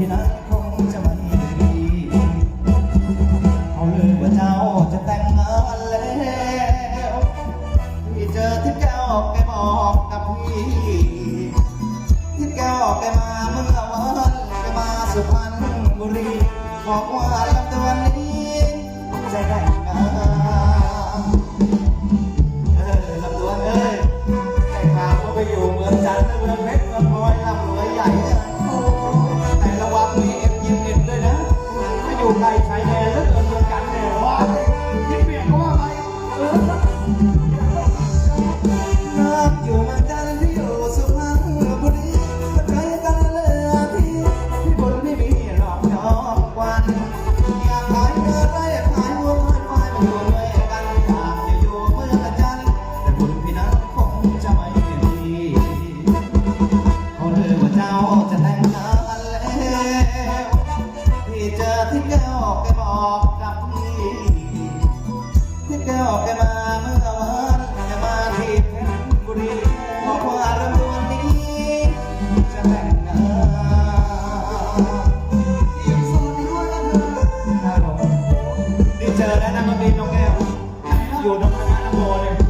ที่รักคงจะไม่ดีเขาลือว่าเจ้าจะแต่งงานแล้วที่เจอที่แก้วไปบอกกับพี่ที่แก้วไปมาเมื่อวันแกมาสุพรรณบุรีบอกว่า อกกับพี่ที่แกออกแกมาเมื่อวันแกมาที่เพชรบุรีบอกว่าเรื่องวันนี้จะแต่งงานยังโสดอยู่นะารับผมนี่เจอแล้วนะมันเป็นน้องแก้วอยู่ตรงหนั้น้ะโบเลย